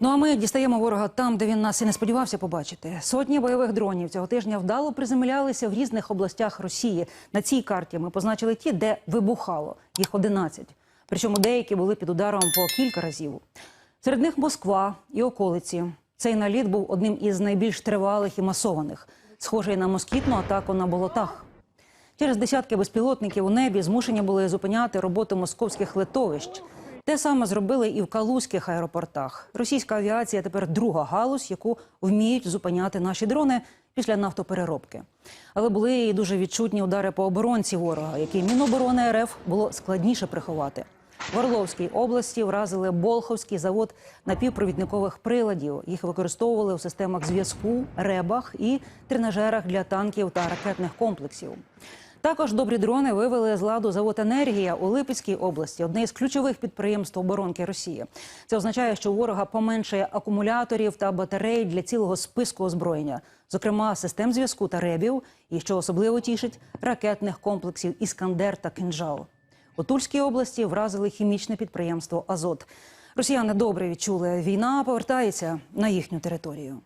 Ну а ми дістаємо ворога там, де він нас і не сподівався побачити. Сотні бойових дронів цього тижня вдало приземлялися в різних областях Росії. На цій карті ми позначили ті, де вибухало. Їх 11. Причому деякі були під ударом по кілька разів. Серед них Москва і околиці. Цей наліт був одним із найбільш тривалих і масованих, схожий на москітну атаку на болотах. Через десятки безпілотників у небі змушені були зупиняти роботу московських литовищ. Те саме зробили і в калузьких аеропортах. Російська авіація тепер друга галузь, яку вміють зупиняти наші дрони після нафтопереробки. Але були і дуже відчутні удари по оборонці ворога, які Міноборони РФ було складніше приховати. В Орловській області вразили Болховський завод напівпровідникових приладів. Їх використовували у системах зв'язку, ребах і тренажерах для танків та ракетних комплексів. Також добрі дрони вивели з ладу завод енергія у Липецькій області, одне із ключових підприємств оборонки Росії. Це означає, що ворога поменшає акумуляторів та батарей для цілого списку озброєння, зокрема систем зв'язку та ребів, і що особливо тішить ракетних комплексів Іскандер та Кинжал. У Тульській області вразили хімічне підприємство Азот. Росіяни добре відчули, війна повертається на їхню територію.